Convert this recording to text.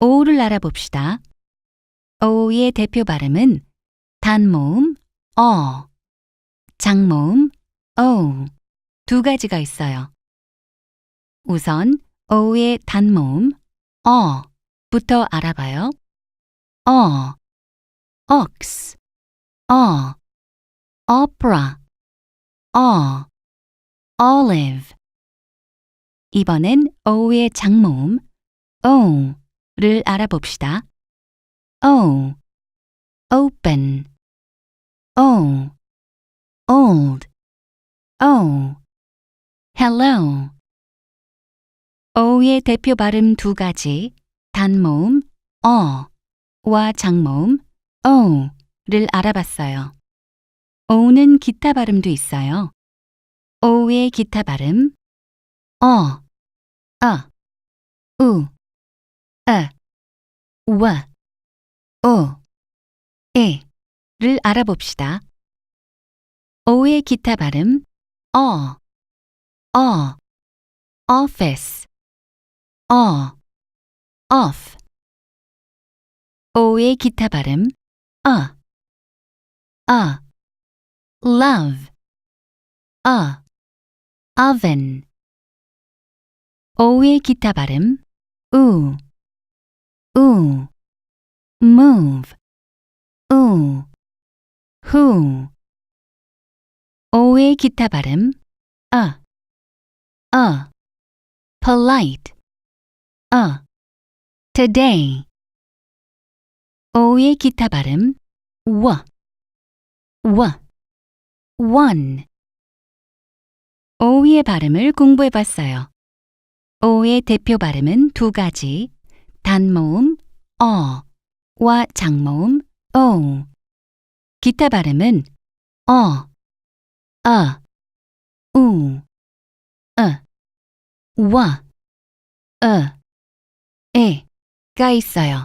O를 알아봅시다. O의 대표 발음은 단모음 어, 장모음 O 두 가지가 있어요. 우선 O의 단모음 어 부터 알아봐요. 어, ox, 어, opera, 어, olive. 이번엔 O의 장모음 O 를 알아봅시다. O, open, O, old, O, hello. O의 대표 발음 두 가지, 단모음 어와 장모음 O를 알아봤어요. O는 기타 발음도 있어요. O의 기타 발음 어, 어, 와, 오, 에를 알아봅시다. O의 기타 발음. 어, 어, office, 어, off. O의 기타 발음. 어, 어, love, 어, oven. O의 기타 발음. 우, 우, move, 우, who. O의 기타 발음. 어, 어, polite, 어, today. O의 기타 발음. 워, 워, one. O의 발음을 공부해 봤어요. O의 대표 발음은 두 가지, 단모음 어와 장모음 O. 기타 발음은 어, 어, 우, 어, 와, 어, 에가 있어요.